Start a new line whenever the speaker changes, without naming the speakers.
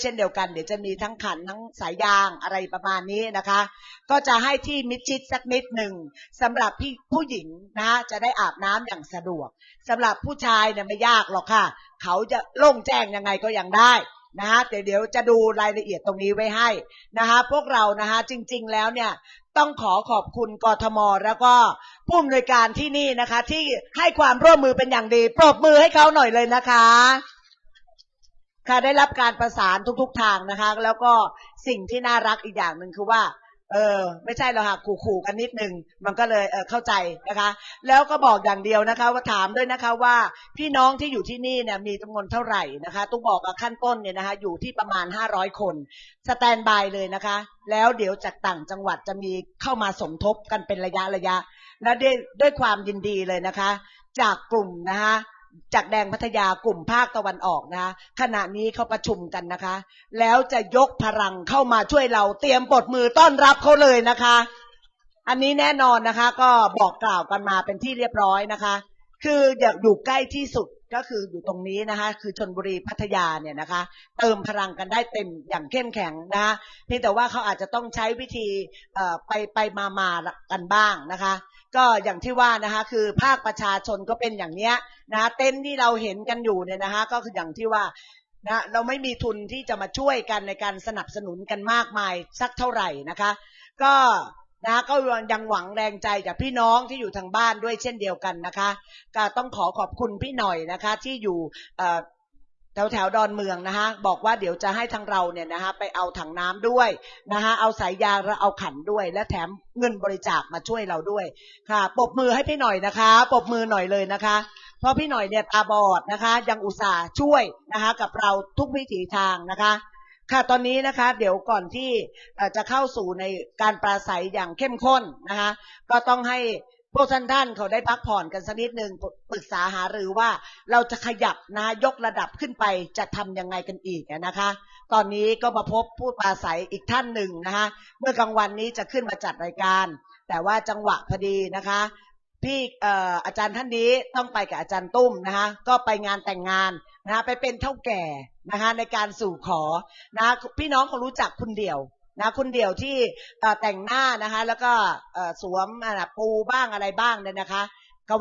เช่นเดียวกันเดี๋ยวจะมีทั้งขันทั้งสายยางอะไรประมาณนี้นะคะ ก็จะให้ที่มิดชิดสักนิดหนึ่งสำหรับพี่ผู้หญิงนะจะได้อาบน้ำอย่างสะดวกสำหรับผู้ชายเนี่ยไม่ยากหรอกค่ะ เขาจะโล่งแจ้งยังไงก็ยังได้นะฮะแต่เดี๋ยวจะดูรายละเอียดตรงนี้ไว้ให้นะคะพวกเรานะคะจริง ๆ แล้วเนี่ยต้องขอขอบคุณกทม แล้วก็ผู้อำนวยการที่นี่นะคะ ที่ให้ความร่วมมือเป็นอย่างดีปรบมือให้เขาหน่อยเลยนะคะ ค่ะได้รับการประสานทุกๆทางนะคะ แล้วก็สิ่งที่น่ารักอีกอย่างหนึ่งคือว่า เออ ไม่ใช่หรอกค่ะขู่ๆกันนิดนึงมันก็เลยเออเข้าใจนะคะ แล้วก็บอกอย่างเดียวนะคะ ว่าถามด้วยนะคะว่าพี่น้องที่อยู่ที่นี่เนี่ยมีจำนวนเท่าไหร่นะคะต้องบอกว่าขั้นต้นเนี่ยนะคะ อยู่ที่ประมาณ 500 คน สแตนบายเลยนะคะ แล้วเดี๋ยวจากต่างจังหวัดจะมีเข้ามาสมทบกันเป็นระยะระยะ และด้วยด้วยความยินดีเลยนะคะ จากกลุ่มนะคะ จากแดงพัทยากลุ่มภาคตะวันออกนะ ขณะนี้เขาประชุมกันนะคะ แล้วจะยกพลังเข้ามาช่วยเราเตรียมปรบมือต้อนรับเขาเลยนะคะ อันนี้แน่นอนนะคะ ก็บอกกล่าวกันมาเป็นที่เรียบร้อยนะคะ คืออยากอยู่ใกล้ที่สุดก็คืออยู่ตรงนี้นะคะ คือชนบุรีพัทยาเนี่ยนะคะ เติมพลังกันได้เต็มอย่างเข้มแข็งนะคะเพียงแต่ว่าเขาอาจจะต้องใช้วิธีไปไปมามากันบ้างนะคะ ก็อย่างที่ว่านะคะคือภาคประชาชนก็เป็นอย่างเนี้ยนะเต็นท์ที่เราเห็นกันอยู่เนี่ยนะคะ ก็คืออย่างที่ว่านะเราไม่มีทุนที่จะมาช่วยกันในการสนับสนุนกันมากมายสักเท่าไหร่นะคะ ก็ นะก็ยังหวังแรงใจจากพี่น้องที่อยู่ทางบ้านด้วยเช่นเดียวกันนะคะก็ต้องขอขอบคุณพี่หน่อยนะคะ ที่อยู่แถวแถวดอนเมืองนะคะบอกว่าเดี๋ยวจะให้ทางเราเนี่ยนะคะไปเอาถังน้ำด้วยนะคะเอาสายยางและเอาขันด้วย และแถมเงินบริจาคมาช่วยเราด้วยค่ะปรบมือให้พี่หน่อยนะคะปรบมือหน่อยเลยนะคะ เพราะพี่หน่อยเนี่ยตาบอดนะคะ ยังอุตส่าห์ช่วยนะคะ กับเราทุกวิถีทางนะคะ ค่ะตอนนี้นะคะเดี๋ยวก่อนที่จะเข้าสู่ในการปราศัยอย่างเข้มข้นนะคะก็ต้องให้พวกท่านท่านเขาได้พักผ่อนกันสักนิดหนึ่งปรึกษาหารือว่าเราจะขยับนะยกระดับขึ้นไปจะทำยังไงกันอีกนะคะ ตอนนี้ก็มาพบผู้ปราศัยอีกท่านหนึ่งนะคะเมื่อกลางวันนี้จะขึ้นมาจัดรายการ แต่ว่าจังหวะพอดีนะคะพี่อาจารย์ท่านนี้ต้องไปกับอาจารย์ตุ้มนะคะก็ไปงานแต่งงาน นะคะไปเป็นเท่าแก่นะคะในการสู่ขอนะพี่น้องคงรู้จักคุณเดี่ยวนะคุณเดี่ยวที่แต่งหน้านะคะ แล้วก็เอ่อสวมปูบ้างอะไรบ้างเนี่ยนะคะ